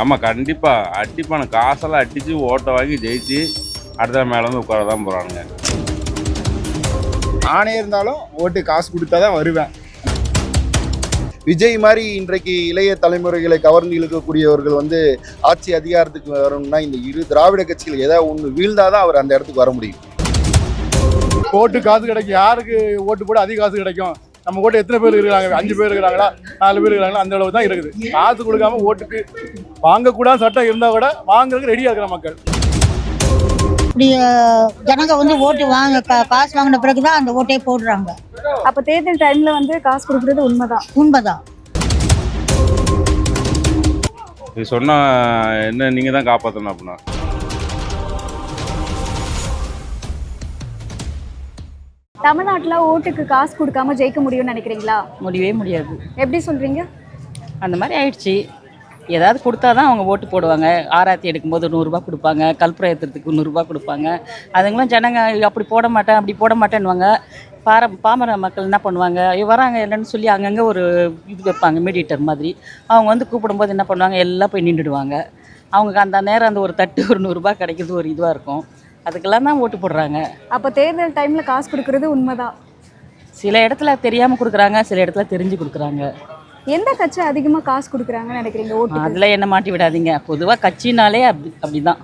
ஆமாம் கண்டிப்பாக அடிப்பான காசெல்லாம் அடித்து ஓட்டை வாங்கி ஜெயிச்சு அடுத்த மேலே வந்து உட்கார தான் போகிறானுங்க நானே இருந்தாலும் ஓட்டு காசு கொடுத்தா தான் வருவேன். விஜய் மாதிரி இன்றைக்கு இளைய தலைமுறைகளை கவர்ந்து இழுக்கக்கூடியவர்கள் வந்து ஆட்சி அதிகாரத்துக்கு வரணும்னா இந்த இரு திராவிட கட்சிகள் ஏதாவது ஒன்று வீழ்ந்தாதான் அவர் அந்த இடத்துக்கு வர முடியும். ஓட்டு காசு கிடைக்கும். யாருக்கு ஓட்டு போட அதிக காசு கிடைக்கும்? நம்ம ஓட்டு எத்தனை பேர் இருக்கிறாங்க? அஞ்சு பேர் இருக்கிறாங்களா? நாலு பேர் இருக்கிறாங்களா? அந்த அளவு தான் இருக்குது. காசு கொடுக்காம ஓட்டுக்கு வாங்கக்கூடாத சட்டம் இருந்தால் கூட வாங்குறதுக்கு ரெடியாக இருக்கிற மக்கள். இப்படி ஜனங்க வந்து ஓட்டு வாங்க காசு வாங்கின பிறகுதான் அந்த ஓட்டே போடுறாங்க. அப்ப தேர்தல் டைம்ல வந்து காசு கொடுக்கறது உண்மைதான். உண்மைதான். இது சொன்னால் என்ன நீங்கள் தான் காப்பாற்றணும் அப்படின்னா. தமிழ்நாட்டுல ஓட்டுக்கு காசு கொடுக்காம ஜெயிக்க முடியும்னு நினைக்கிறீங்களா? முடியவே முடியாது. எப்படி சொல்றீங்க? அந்த மாதிரி ஆயிடுச்சு. ஏதாவது கொடுத்தா தான் அவங்க ஓட்டு போடுவாங்க. ஆராத்தி எடுக்கும்போது நூறுரூபா கொடுப்பாங்க. ஏற்றுறதுக்கு நூறுரூபா கொடுப்பாங்க. அதுங்களும் ஜனங்க அப்படி போட மாட்டேன் அப்படி போட மாட்டேன்னுவாங்க. பார பாமர மக்கள் என்ன பண்ணுவாங்க? வராங்க இல்லைன்னு சொல்லி அங்கங்கே ஒரு இது வைப்பாங்க மீடியேட்டர் மாதிரி. அவங்க வந்து கூப்பிடும்போது என்ன பண்ணுவாங்க? எல்லாம் போய் நின்றுடுவாங்க. அவங்க அந்த நேரம் அந்த ஒரு தட்டு ஒரு நூறுரூபா கிடைக்கிறது ஒரு இதுவாக இருக்கும். அதுக்கெல்லாம் தான் ஓட்டு போடுறாங்க. அப்ப தேர்தல் டைம்ல காசு கொடுக்கறது உண்மைதான். சில இடத்துல தெரியாமல் கொடுக்குறாங்க சில இடத்துல தெரிஞ்சு கொடுக்குறாங்க. எந்த கட்சி அதிகமா காசு கொடுக்குறாங்கன்னு நினைக்கிறீங்க? ஓட்டுக்கு அதில் என்ன மாட்டி விடாதீங்க. பொதுவாக கட்சினாலே அப்படி அப்படிதான்.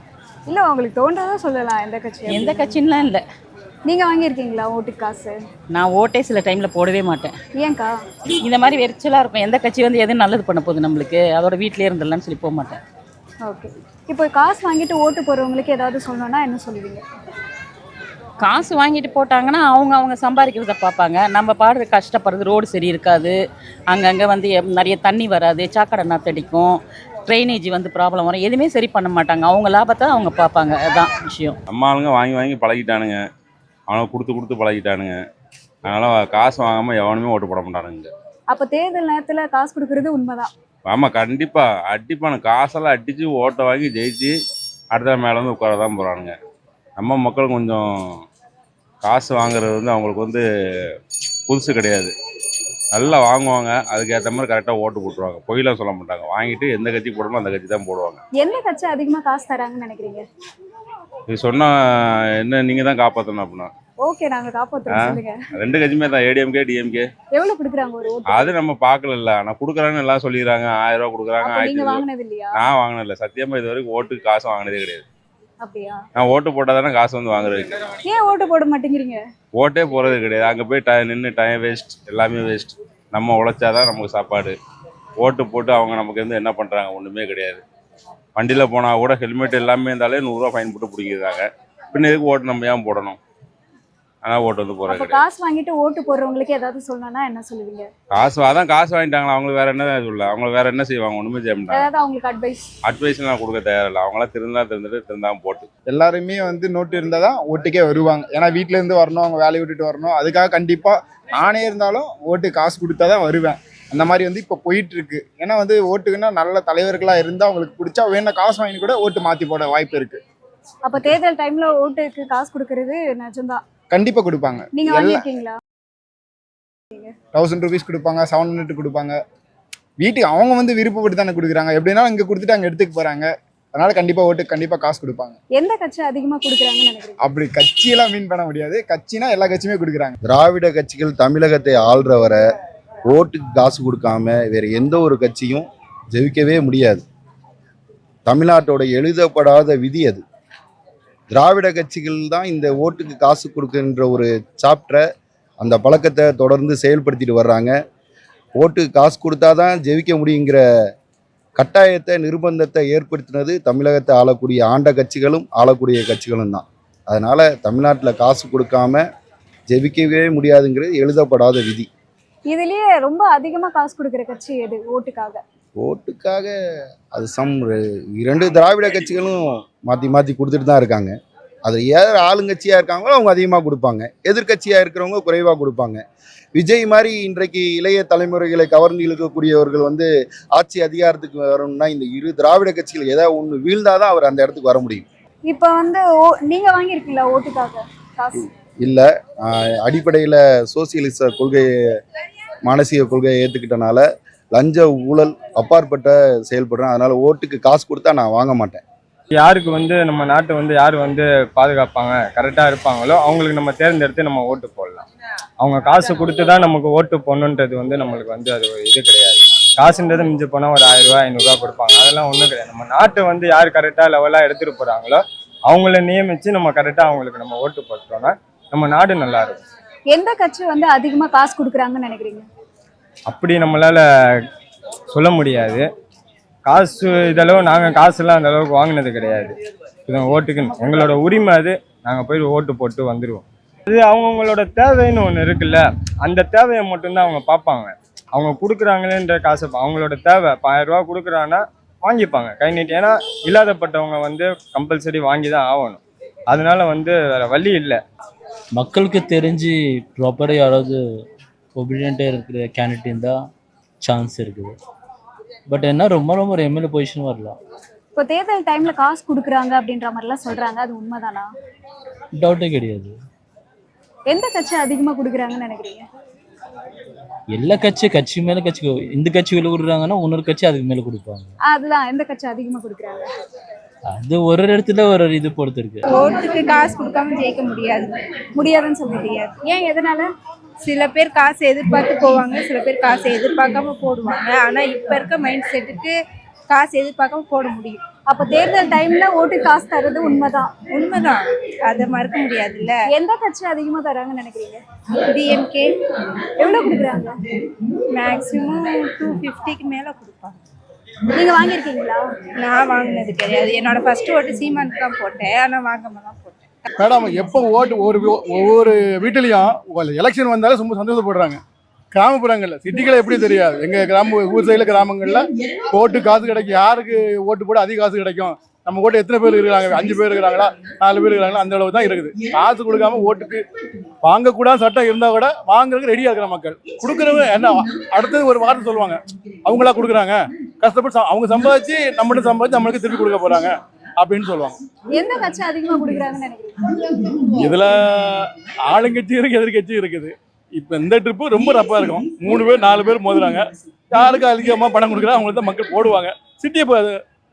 இல்ல உங்களுக்கு தோன்றதா சொல்லலாம் எந்த கட்சி எந்த கட்சின்லாம் இல்லை. நீங்க வாங்கியிருக்கீங்களா ஓட்டுக்கு காசு? நான் ஓட்டே சில டைமில் போடவே மாட்டேன். ஏன்க்கா? இந்த மாதிரி வெறிச்சலாக இருக்கும். எந்த கட்சி வந்து எதுவும் நல்லது பண்ண போகுது நம்மளுக்கு? அதோட வீட்டிலே இருந்துடலாம்னு சொல்லி போக மாட்டேன். ஓகே. இப்போ காசு வாங்கிட்டு ஓட்டு போறவங்களுக்கு ஏதாவது சொல்லணும்னா என்ன சொல்லுவீங்க? காசு வாங்கிட்டு போட்டாங்கன்னா அவங்க அவங்க சம்பாதிக்கிறத பார்ப்பாங்க. நம்ம பாடுற கஷ்டப்படுறது ரோடு சரி இருக்காது. அங்கங்கே வந்து நிறைய தண்ணி வராது சாக்கடை நாத்தடிக்கும் ட்ரைனேஜ் வந்து ப்ராப்ளம் வரும். எதுவுமே சரி பண்ண மாட்டாங்க. அவங்க லாபத்தை அவங்க பார்ப்பாங்க. அதுதான் விஷயம். நம்ம ஆளுங்க வாங்கி வாங்கி பழகிட்டானுங்க. அவனை கொடுத்து கொடுத்து பழகிட்டானுங்க. அதனால் காசு வாங்காமல் எவனுமே ஓட்டு போட மாட்டானுங்க அப்ப தேர்தல் நேரத்துல காசு கொடுக்கறது உண்மைதான். ஆமாம் கண்டிப்பாக அடிப்பான காசெல்லாம் அடித்து ஓட்டை வாங்கி ஜெயிச்சு அடுத்த மேலே வந்து உட்கார தான் போகிறானுங்க நம்ம மக்கள் கொஞ்சம் காசு வாங்குறது வந்து அவங்களுக்கு வந்து புதுசு கிடையாது. நல்லா வாங்குவாங்க அதுக்கேற்ற மாதிரி கரெக்டாக ஓட்டு போட்டுருவாங்க. பொய்லாம் சொல்ல மாட்டாங்க. வாங்கிட்டு எந்த கட்சி போடணுமோ அந்த கட்சி தான் போடுவாங்க. எந்த கட்சி அதிகமா காசு தராங்கன்னு நினைக்கிறீங்க? இது சொன்னால் என்ன நீங்கள் தான் காப்பாற்றணும் அப்படின்னா. ஓகே நாங்க காப்பாத்துறோம். ரெண்டு கட்சியுமே தான். ஏடிஎம்கே டிஎம்கே எவ்வளவு கொடுக்குறாங்க ஒரு அது நம்ம பார்க்கல ஆனால் கொடுக்குறாங்கன்னு எல்லாம் சொல்லிடுறாங்க ஆயிரம் ரூபா கொடுக்குறாங்க ஐநூறு வாங்கினது இல்லையா? நான் வாங்கினதில்ல. சத்தியமாக இது வரைக்கும் ஓட்டுக்கு காசு வாங்கினதே கிடையாது. அப்படியா? நான் ஓட்டு போட்டால் தானே காசு வந்து வாங்குறதுக்கு. ஏன் ஓட்டு போட மாட்டேங்கிறீங்க? ஓட்டே போகிறது கிடையாது. அங்கே போய் டை நின்று டைம் வேஸ்ட் எல்லாமே வேஸ்ட் நம்ம உழைச்சாதான் நமக்கு சாப்பாடு. ஓட்டு போட்டு அவங்க நமக்கு வந்து என்ன பண்ணுறாங்க ஒன்றுமே கிடையாது. வண்டியில் போனால் கூட ஹெல்மெட் எல்லாமே இருந்தாலே நூறுரூவா ஃபைன் போட்டு பிடிக்கிறாங்க பின்ன எதுக்கு ஓட்டு நம்ம ஏன் போடணும்? ஓட்டு வந்து கிடையாது. காசு வாங்கிட்டு ஓட்டு போடுறவங்களுக்கு ஏதாவது சொல்லணும்னா என்ன சொல்லுவீங்க? காசு அதான் காசு வாங்கிட்டாங்களா அவங்களுக்கு வேற என்ன சொல்ல அவங்களுக்கு வேற என்ன செய்வாங்க ஒன்றுமே செய்ய மாட்டாங்க. ஏதாவது அவங்களுக்கு அட்வைஸ் அட்வைஸ்லாம் கொடுக்க தேவையில்ல அவங்களாம் திருந்தா திருந்துட்டு திருந்தாம போட்டு. எல்லாருமே வந்து நோட்டு இருந்தால் தான் ஓட்டுக்கே வருவாங்க. ஏன்னா வீட்ல இருந்து வரணும் அவங்க வேலையை விட்டுட்டு வரணும். அதுக்காக கண்டிப்பாக நானே இருந்தாலும் ஓட்டு காசு கொடுத்தா தான் வருவேன். அந்த மாதிரி வந்து இப்போ போயிட்டு இருக்கு ஏன்னா வந்து ஓட்டுக்குன்னா நல்ல தலைவர்களாக இருந்தால் அவங்களுக்கு பிடிச்சா வேணும் காசு வாங்கி கூட ஓட்டு மாற்றி போட வாய்ப்பு இருக்கு. அப்ப தேர்தல் டைம்ல ஓட்டுக்கு காசு கொடுக்கறது நிஜம்தான். கண்டிப்பாக கொடுப்பாங்க. நீங்க தௌசண்ட் ருபீஸ் கொடுப்பாங்க செவன் ஹண்ட்ரட் கொடுப்பாங்க. வீட்டுக்கு அவங்க வந்து விருப்பப்பட்டு தானே கொடுக்குறாங்க. எப்படின்னா இங்கே கொடுத்துட்டு அங்கே எடுத்துக்க போகிறாங்க அதனால கண்டிப்பாக ஓட்டுக்கு கண்டிப்பாக காசு கொடுப்பாங்க. எந்த கட்சி அதிகமா கொடுக்குறாங்கன்னு நினைக்கிறீங்க? அப்படி கட்சியெல்லாம் மீன் பண்ண முடியாது. கட்சினா எல்லா கட்சியுமே கொடுக்குறாங்க. திராவிட கட்சிகள் தமிழகத்தை ஆள்ற வரை ஓட்டுக்கு காசு கொடுக்காம வேற எந்த ஒரு கட்சியும் ஜெயிக்கவே முடியாது. தமிழ்நாட்டோட எழுதப்படாத விதி அது. திராவிட கட்சிகள் தான் இந்த ஓட்டுக்கு காசு கொடுக்கின்ற ஒரு சாப்டரை அந்த பழக்கத்தை தொடர்ந்து செயல்படுத்திட்டு வர்றாங்க. ஓட்டுக்கு காசு கொடுத்தா தான் ஜெயிக்க முடியுங்கிற கட்டாயத்தை நிர்பந்தத்தை ஏற்படுத்தினது தமிழகத்தை ஆளக்கூடிய ஆண்ட கட்சிகளும் ஆளக்கூடிய கட்சிகளும் தான். அதனால் தமிழ்நாட்டில் காசு கொடுக்காம ஜெயிக்கவே முடியாதுங்கிறது எழுதப்படாத விதி. இதுலயே ரொம்ப அதிகமா காசு கொடுக்குற கட்சி எது? ஓட்டுக்காக. ஓட்டுக்காக அது சம் இரண்டு திராவிட கட்சிகளும் மாற்றி மாற்றி கொடுத்துட்டு தான் இருக்காங்க. அது யார் ஆளுங்கட்சியாக இருக்காங்களோ அவங்க அதிகமாக கொடுப்பாங்க. எதிர்க்கட்சியாக இருக்கிறவங்க குறைவாக கொடுப்பாங்க. விஜய் மாதிரி இன்றைக்கு இளைய தலைமுறைகளை கவர்ந்து இழுக்கக்கூடியவர்கள் வந்து ஆட்சி அதிகாரத்துக்கு வரணும்னா இந்த இரு திராவிட கட்சிகள் ஏதாவது ஒன்று வீழ்ந்தாதான் அவர் அந்த இடத்துக்கு வர முடியும். இப்ப வந்து ஓ- நீங்க வாங்கியிருக்கீங்களா ஓட்டுக்காக காசு? இல்லை. அடிப்படையில் சோசியலிச கொள்கையை மானசீக கொள்கையை ஏற்றுக்கிட்டனால லஞ்ச ஊழல் அப்பாற்பட்ட செயல்படுறேன். அதனால ஓட்டுக்கு காசு கொடுத்தா நான் வாங்க மாட்டேன். யாருக்கு வந்து நம்ம நாட்டை வந்து யார் வந்து பாதுகாப்பாங்க கரெக்டாக இருப்பாங்களோ அவங்களுக்கு நம்ம தேர்ந்தெடுத்து நம்ம ஓட்டு போடலாம். அவங்க காசு கொடுத்து தான் நமக்கு ஓட்டு போடணுன்றது வந்து நம்மளுக்கு வந்து அது ஒரு இது கிடையாது. காசுன்றது மிஞ்சி போனால் ஒரு ஆயிரம் ரூபாய் ஐநூறுரூவா கொடுப்பாங்க. அதெல்லாம் ஒன்றும் கிடையாது. நம்ம நாட்டை வந்து யார் கரெக்டாக லெவலாக எடுத்துகிட்டு போகிறாங்களோ அவங்கள நியமித்து நம்ம கரெக்டாக அவங்களுக்கு நம்ம ஓட்டு போட்டோம்னா நம்ம நாடு நல்லா இருக்கும். எந்த கட்சி வந்து அதிகமா காசு கொடுக்குறாங்கன்னு நினைக்கிறீங்க? அப்படி நம்மளால சொல்ல முடியாது. காசு இதளவு நாங்கள் காசுலாம் அந்த அளவுக்கு வாங்கினது கிடையாது. இது ஓட்டுக்குன்னு எங்களோட உரிமை அது. நாங்கள் போய் ஓட்டு போட்டு வந்துடுவோம் அது அவங்கவுங்களோட தேவைன்னு ஒன்று இருக்குல்ல. அந்த தேவையை மட்டும்தான் அவங்க பார்ப்பாங்க. அவங்க கொடுக்குறாங்களேன்ற காசை அவங்களோட தேவை. ஆயிரம் ரூபா கொடுக்குறாங்கன்னா வாங்கிப்பாங்க. கை நீட்டி. ஏன்னா இல்லாதப்பட்டவங்க வந்து கம்பல்சரி வாங்கி தான் ஆகணும். அதனால வந்து வேற வழி இல்லை. மக்களுக்கு தெரிஞ்சு ப்ராப்பராக யாராவது ஒபீடியண்ட்டாக இருக்கிற கேண்டிடேட் இருந்தால் சான்ஸ் இருக்குது. பட் என்ன ரொம்ப ரொம்ப ஒரு எம்எல்ஏ பொசிஷன் வரலாம் இப்போ தேர்தல் டைம்ல காசு கொடுக்குறாங்க அப்படின்ற மாதிரிலாம் சொல்றாங்க. அது உண்மைதானா? டவுட்டே கிடையாது. எந்த கட்சி அதிகமா கொடுக்குறாங்கன்னு நினைக்கிறீங்க? எல்லா கட்சி கட்சி மேலே கட்சி இந்த கட்சி வெளில கொடுக்குறாங்கன்னா இன்னொரு கட்சி அதுக்கு மேலே கொடுப்பாங்க. அதுதான் எந்த கட்சி அதிகமா கொடுக்குறாங்க? அது ஒரு ஒரு இடத்துல ஒரு ஒரு இது பொறுத்து இருக்கு ஓட்டுக்கு காசு கொடுக்காம ஜெயிக்க முடியாது. முடியாதுன்னு சொல்ல முடியாது. ஏன் எதனால? சில பேர் காசு எதிர்பார்த்து போவாங்க சில பேர் காசை எதிர்பார்க்காம போடுவாங்க. ஆனா இப்ப இருக்க மைண்ட் செட்டுக்கு காசு எதிர்பார்க்காம போட முடியும். அப்ப தேர்தல் டைம்ல ஓட்டு காசு தர்றது உண்மைதான். உண்மைதான். அதை மறக்க முடியாதுல்ல. எந்த கட்சி அதிகமா தராங்கன்னு நினைக்கிறீங்க? டிஎம்கே எவ்வளவு கொடுக்குறாங்க? மேக்ஸிமம் டூ ஃபிஃப்டிக்கு மேல கொடுப்பாங்க. நீங்க வாங்கியிருக்கீங்களா? நான் வாங்கினது கிடையாது. என்னோட ஃபர்ஸ்ட் ஓட்டு சீமானுக்கு தான் போட்டேன். ஆனா வாங்காம தான் போட்டேன். மேடம் எப்போ ஓட்டு ஒரு வீ- ஒவ்வொரு வீட்டிலையும் எலெக்ஷன் வந்தாலும் ரொம்ப சந்தோஷப்படுறாங்க. கிராமப்புறங்களில் சிட்டிகளை எப்படி தெரியாது. எங்கள் கிராம ஊர் சைடில் கிராமங்களில் ஓட்டு காசு கிடைக்கும். யாருக்கு ஓட்டு போட அதிக காசு கிடைக்கும்? நம்ம ஓட்டு எத்தனை பேர் இருக்கிறாங்க? அஞ்சு பேர் இருக்கிறாங்களா? நாலு பேர் இருக்கிறாங்களா? அந்த அளவு தான் இருக்குது. காசு கொடுக்காம ஓட்டுக்கு வாங்கக்கூடாத சட்டம் இருந்தால் கூட வாங்குறதுக்கு ரெடியாக இருக்கிற மக்கள். கொடுக்குறவங்க என்ன அடுத்தது ஒரு வார்த்தை சொல்லுவாங்க. அவங்களா கொடுக்குறாங்க. கஷ்டப்பட்டு ச- அவங்க சம்பாதிச்சு நம்மகிட்ட சம்பாதிச்சு நம்மளுக்கு திருப்பி கொடுக்க போகிறாங்க அப்படின்னு சொல்லுவாங்க. எந்த கட்சி அதிகமா கொடுக்குறாங்கன்னு நினைக்கிறீங்க? இதுல ஆளுங்கட்சி இருக்கு எதிர்கட்சி இருக்குது. இப்ப இந்த ட்ரிப்பு ரொம்ப ரப்பா இருக்கும். மூணு பேர் நாலு பேர் மோதுறாங்க. யாருக்கு அதிகமா பணம் கொடுக்குறா அவங்களுக்கு தான் மக்கள் போடுவாங்க. சிட்டியை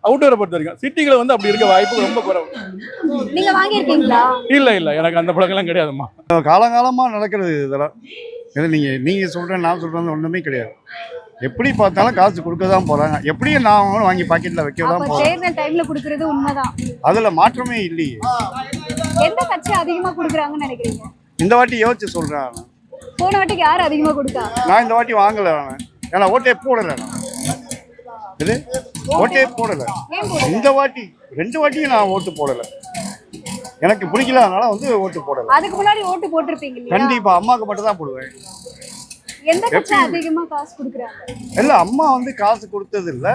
அவுட்டோரை பொறுத்த வரைக்கும். சிட்டிகளை வந்து அப்படி இருக்க வாய்ப்பு ரொம்ப குறைவு. நீங்க வாங்கியிருக்கீங்களா? இல்ல இல்ல. எனக்கு அந்த பழக்கம்லாம் கிடையாதும்மா. காலங்காலமாக நடக்கிறது இதெல்லாம். ஏன்னா நீங்கள் நீங்கள் சொல்கிறேன் நான் சொல்கிறது ஒன்றுமே கிடையாது. எப்படி பார்த்தாலும் காசு கொடுக்க தான் போகிறாங்க எப்படியும் நான் வாங்கி பாக்கெட்டில் வைக்க தான் அப்ப தேர்தல் டைம்ல கொடுக்கறது உண்மைதான். அதில் மாற்றமே இல்லையே. எந்த கட்சி அதிகமா கொடுக்குறாங்கன்னு நினைக்கிறீங்க? இந்த வாட்டி யோசிச்சு சொல்கிறேன் போன வாட்டிக்கு யார் அதிகமா கொடுத்தா? நான் இந்த வாட்டி வாங்கலை நான் ஏன்னா ஓட்டே போடலை நான் இது? ஓட்டே போடலை. ஏன் போடல? இந்த வாட்டி ரெண்டு வாட்டியும் நான் ஓட்டு போடலை. எனக்கு பிடிக்கல அதனால வந்து ஓட்டு போடலை. அதுக்கு முன்னாடி ஓட்டு போட்டிருப்பீங்க இல்லையா? கண்டிப்பா அம்மாவுக்கு மட்டும் தான் போடுவேன். எந்த கட்சி அதிகமா காசு கொடுக்குறாங்க? இல்ல அம்மா வந்து காசு கொடுத்தது இல்ல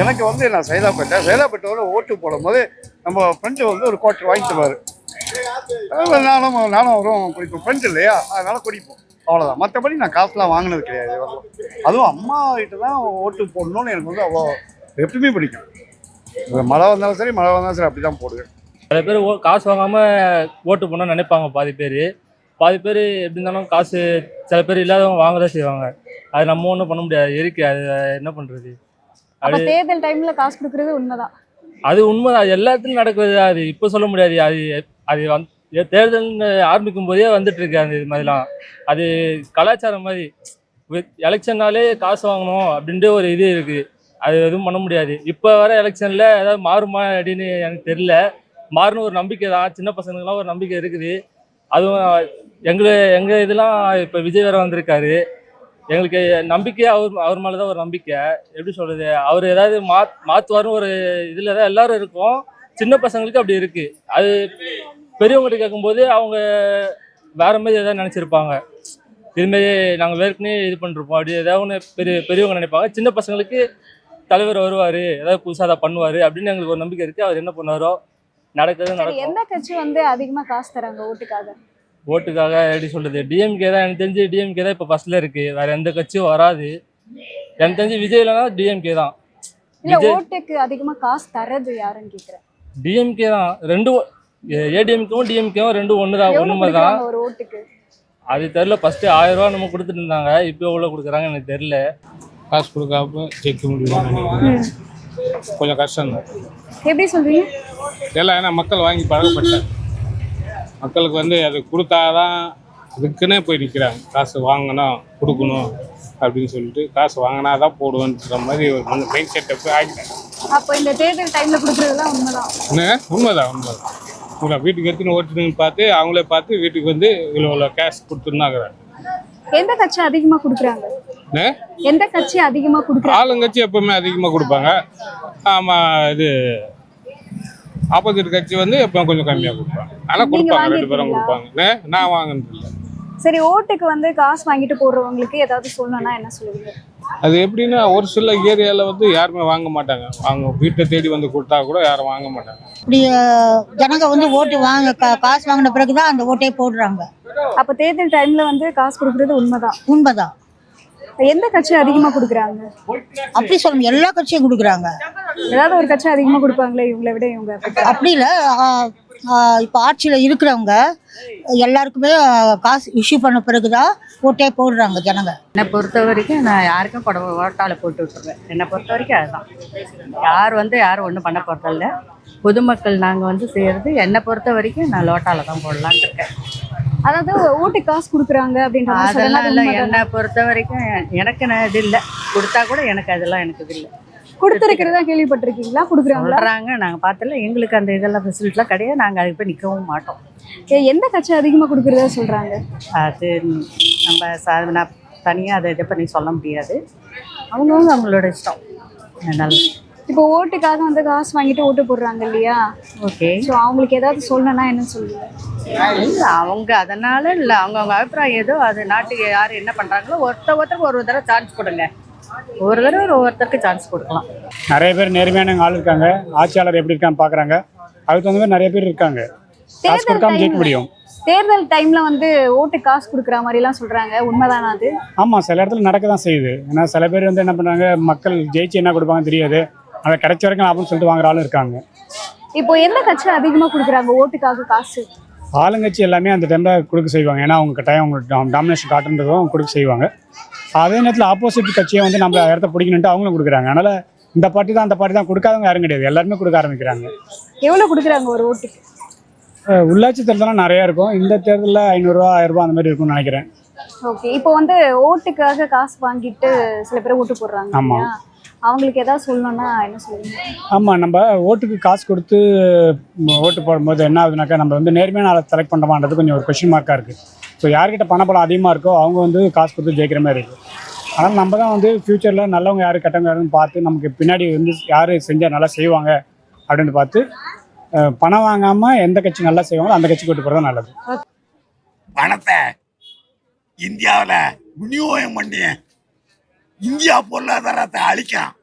எனக்கு வந்து நான் சைதாப்பேட்டை சைதாப்பேட்டோட ஓட்டு போடும் போது நம்ம ஃப்ரெண்டு வந்து ஒரு குவார்டர் வாங்கிட்டுவாரு நானும் நானும் அவரும் குடிப்போம். ஃப்ரெண்ட் இல்லையா? அதனால குடிப்போம். அவ்வளோதான் மற்றபடி நான் காசுலாம் வாங்கினது கிடையாது. அதுவும் அம்மா கிட்ட தான் ஓட்டு போடணும்னு எனக்கு வந்து அவ்வளோ எப்பயுமே பிடிக்கும். மழை வந்தாலும் சரி மழை வந்தாலும் சரி அப்படி தான் போடுவேன். சில பேர் ஓ காசு வாங்காமல் ஓட்டு போடணும்னு நினைப்பாங்க பாதி பேர். பாதி பேர் எப்படி இருந்தாலும் காசு சில பேர் இல்லாதவங்க வாங்க தான் செய்வாங்க. அது நம்ம ஒன்றும் பண்ண முடியாது. இருக்கு அது என்ன பண்ணுறது அப்ப தேர்தல் டைம்ல காசு கொடுக்கறது உண்மைதான். அது உண்மை அது எல்லாத்துலையும் நடக்குது. அது இப்போ சொல்ல முடியாது. அது அது வந்து தேர்தல்னு ஆரம்பிக்கும் போதே வந்துட்டு இருக்கு அந்த இது மாதிரிலாம். அது கலாச்சாரம் மாதிரி. எலெக்ஷன்னாலே காசு வாங்கணும் அப்படின்ட்டு ஒரு இது இருக்கு. அது எதுவும் பண்ண முடியாது. இப்போ வர எலெக்ஷனில் ஏதாவது மாறுமா அப்படின்னு எனக்கு தெரியல. மாறுன்னு ஒரு நம்பிக்கை தான் சின்ன பசங்களுக்குலாம் ஒரு நம்பிக்கை இருக்குது. அதுவும் எங்களை எங்கள் இதெல்லாம் இப்போ விஜய் வேற வந்திருக்காரு. எங்களுக்கு நம்பிக்கையே அவர் அவர் மேலே தான் ஒரு நம்பிக்கை. எப்படி சொல்கிறது அவர் ஏதாவது மா மாற்றுவாருன்னு ஒரு இதில் தான் எல்லாரும் இருக்கோம். சின்ன பசங்களுக்கு அப்படி இருக்குது அது பெரியவங்ககிட்ட கேட்கும்போது அவங்க வேற மாதிரி ஏதாவது நினச்சிருப்பாங்க. இதுமாரி நாங்கள் வேர்க்கனே இது பண்ணிருப்போம். அப்படி ஏதாவது ஒன்று பெரிய பெரியவங்க நினைப்பாங்க. சின்ன பசங்களுக்கு தலைவர் வருவார். ஏதாவது புதுசாக அதை பண்ணுவார் அப்படின்னு எங்களுக்கு ஒரு நம்பிக்கை இருக்குது அவர் என்ன பண்ணுவாரோ நடக்கிறது நடக்கும். எந்த கட்சி வந்து அதிகமா காசு தராங்க ஓட்டுக்காக? ஓட்டுக்காக எப்படி சொல்றது? டிஎம்கே தான் எனக்கு தெரிஞ்சு டிஎம்கே தான் இப்போ ஃபர்ஸ்ட்ல இருக்கு. வேற எந்த கட்சியும் வராது. எனக்கு தெரிஞ்சு விஜய் இல்லைனா டிஎம்கே தான். இல்ல ஓட்டுக்கு அதிகமா காசு தர்றது யாருன்னு கேக்குறேன். டிஎம்கே தான். ரெண்டும் ஏடிஎம்கேவும் டிஎம்கேவும் ரெண்டும் ஒன்று தான் ஒன்றுமே தான். ஒரு ஓட்டுக்கு? அது தெரில ஃபர்ஸ்ட் ஆயிரம் ரூபா நம்ம கொடுத்துட்டு இருந்தாங்க. இப்போ எவ்வளோ கொடுக்குறாங்க எனக்கு தெரில காசு கொடுக்காம ஜெயிக்க முடியும்னு நினைக்கிறேன். ம். கொஞ்சம் கஷ்டம்தான். எப்படி சொல்றீங்க? எல்லாம் ஏன்னா மக்கள் வாங்கி பழகப்பட்டாங்க. மக்களுக்கு வந்து அது கொடுத்தாதான் அதுக்குன்னே போய் நிற்கிறாங்க காசு வாங்கணும் கொடுக்கணும் அப்படின்னு சொல்லிட்டு காசு வாங்கினா தான் போடுவேன்ற மாதிரி ஒரு மைண்ட் செட்டை போய் ஆகிட்டாங்க அப்போ இந்த தேர்தல் டைம்ல கொடுக்குறதுலாம் உண்மைதான். உண்மைதான் உண்மைதான். உங்களை வீட்டுக்கு எடுத்துன்னு ஓட்டுன்னு பார்த்து அவங்களே பார்த்து வீட்டுக்கு வந்து இவ்வளோ இவ்வளோ கேஷ் கொடுத்துருந்தாங்கிறாங்க எந்த கட்சி அதிகமா கொடுக்குறாங்க? எந்த கட்சி அதிகமா கொடுக்குறாங்க? ஆளுங்கட்சி எப்பவுமே அதிகமாக கொடுப்பாங்க. ஆமாம் இது ஆப்போசிட் கட்சி வந்து எப்பவும் கொஞ்சம் கம்மியாக கொடுப்பாங்க. நீங்க கொடுப்பாங்க ரெண்டு பேரும்? கொடுப்பாங்க? நான் வாங்கினது இல்லை. சரி ஓட்டுக்கு வந்து காசு வாங்கிட்டு போடுறவங்களுக்கு ஏதாவது சொல்லணும்னா என்ன சொல்லுவீங்க? அது எப்படின்னா ஒரு சில ஏரியாவில் வந்து யாருமே வாங்க மாட்டாங்க. அவங்க வீட்டை தேடி வந்து கொடுத்தா கூட யாரும் வாங்க மாட்டாங்க. இப்படி ஜனங்க வந்து ஓட்டு வாங்க கா- காசு வாங்கின பிறகுதான் அந்த ஓட்டே போடுறாங்க. அப்ப தேர்தல் டைம்ல வந்து காசு கொடுக்குறது உண்மைதான். உண்மைதான். எந்த கட்சி அதிகமா கொடுக்குறாங்க? அப்படி சொல்லணும் எல்லா கட்சியும் கொடுக்குறாங்க. ஏதாவது ஒரு கட்சி அதிகமா கொடுப்பாங்களே இவங்களை விட இவங்க? அப்படி இல்லை இப்போ ஆட்சியில் இருக்கிறவங்க எல்லாருக்குமே காசு இஷ்யூ பண்ண பிறகுதான் ஓட்டே போடுறாங்க ஜனங்க. என்னை பொறுத்த வரைக்கும் நான் யாருக்கும் கொட ஓட்டால போட்டு விட்டுருவேன். என்னை பொறுத்த வரைக்கும் அதுதான். யார் வந்து யாரும் ஒன்றும் பண்ண போகிறதில்ல பொதுமக்கள் நாங்கள் வந்து செய்கிறது என்னை பொறுத்த வரைக்கும் நான் லோட்டால தான் போடலான்னு இருக்கேன். அதாவது ஓட்டு காசு கொடுக்குறாங்க அப்படின்ற அதெல்லாம். இல்லை? என்னை பொறுத்த வரைக்கும் எனக்கு நான் இது இல்லை. கொடுத்தா கூட எனக்கு அதெல்லாம் எனக்கு இது இல்லை. கொடுத்திருக்கிறதா கேள்விப்பட்டிருக்கீங்களா? கொடுக்குறாங்களா? சொல்கிறாங்க நாங்கள் பார்த்தல எங்களுக்கு அந்த இதெல்லாம் ஃபெசிலிட்டிலாம் கிடையாது. நாங்கள் அதுக்கு போய் நிற்கவும் மாட்டோம். ஏ, எந்த கட்சி அதிகமா கொடுக்குறதா சொல்றாங்க? அது நம்ம ச நான் தனியாக அதை இதை பண்ணி சொல்ல முடியாது. அவங்கவுங்க அவங்களோட இஷ்டம். அதனால இப்போ ஓட்டுக்காக வந்து காசு வாங்கிட்டு ஓட்டு போடுறாங்க இல்லையா? ஓகே. ஸோ அவங்களுக்கு ஏதாவது சொல்லணும்னா என்ன சொல்லுவீங்க? இல்லை அவங்க அதனால இல்லை. அவங்கவுங்க அபிப்பிராயம் ஏதோ அது நாட்டுக்கு யார் என்ன பண்ணுறாங்களோ ஒருத்தர் ஒருத்தருக்கு ஒரு தடவை சான்ஸ் கொடுங்க ஒரு தடவை ஒரு ஒருத்தருக்கு சான்ஸ் கொடுக்கலாம். நிறைய பேர் நேர்மையான ஆள் இருக்காங்க. ஆட்சியாளர் எப்படி இருக்கான்னு பார்க்குறாங்க அதுக்கு தகுந்த மாதிரி நிறைய பேர் இருக்காங்க. காசு கொடுக்காம ஜெயிக்க முடியும். தேர்தல் டைம்ல வந்து ஓட்டு காசு கொடுக்குற மாதிரி எல்லாம் சொல்றாங்க. உண்மைதானா அது? ஆமாம் சில இடத்துல நடக்க தான் செய்யுது. ஏன்னா சில பேர் வந்து என்ன பண்ணுறாங்க மக்கள் ஜெயிச்சு என்ன கொடுப்பாங்க தெரியாது. அதை கிடைச்ச வரைக்கும் லாபம்னு சொல்லிட்டு வாங்குற ஆளும் இருக்காங்க. இப்போ எந்த கட்சி அதிகமா கொடுக்குறாங்க ஓட்டுக்காக காசு? ஆளுங்கட்சி எல்லாமே அந்த டைமில் கொடுக்க செய்வாங்க. ஏன்னா அவங்க கட்டாயம் அவங்க டாமினேஷன் காட்டுன்றதும் அவங்க கொடுக்க செய்வாங்க. அதே நேரத்தில் ஆப்போசிட் கட்சியை வந்து நம்ம இடத்த பிடிக்கணுன்ட்டு அவங்களும் கொடுக்குறாங்க. அதனால் இந்த பார்ட்டி தான் அந்த பார்ட்டி தான் கொடுக்காதவங்க யாரும் கிடையாது. எல்லாருமே கொடுக்க ஆரம்பிக்கிறாங்க. எவ்வளவு கொடுக்குறாங்க ஒரு ஓட்டுக்கு? உள்ளாட்சி தேர்தலாம் நிறையா இருக்கும். இந்த தேர்தலில் ஐநூறுரூவா ஆயிரரூபா அந்த மாதிரி இருக்கும்னு நினைக்கிறேன். ஓகே இப்போ வந்து ஓட்டுக்காக காசு வாங்கிட்டு சில பேர் ஓட்டு போடுறாங்க ஆமா. இல்லையா? அவங்களுக்கு ஏதாவது சொல்லணும்னா என்ன சொல்லுவீங்க? ஆமாம் நம்ம ஓட்டுக்கு காசு கொடுத்து ஓட்டு போடும்போது என்ன ஆகுதுனாக்கா நம்ம வந்து நேர்மையான ஆளை செலக்ட் பண்ணுறோமான்றது கொஞ்சம் ஒரு கொஷின் மார்க்காக இருக்குது ஸோ யார்கிட்ட பணப்படம் அதிகமாக இருக்கோ அவங்க வந்து காசு கொடுத்து ஜெயிக்கிற மாதிரி இருக்குது ஆனால் நம்ம தான் வந்து ஃப்யூச்சரில் நல்லவங்க யார் கெட்டவங்க யாருன்னு பார்த்து நமக்கு பின்னாடி வந்து யார் செஞ்சால் நல்லா செய்வாங்க அப்படின்னு பார்த்து பணம் வாங்காமல் எந்த கட்சி நல்லா செய்வாங்களோ அந்த கட்சி கூட்டு போகிறது நல்லது. பணத்தை இந்தியாவில் விநியோகம் பண்ணி இந்தியா பொருளாதாரத்தை அழிக்கிறான்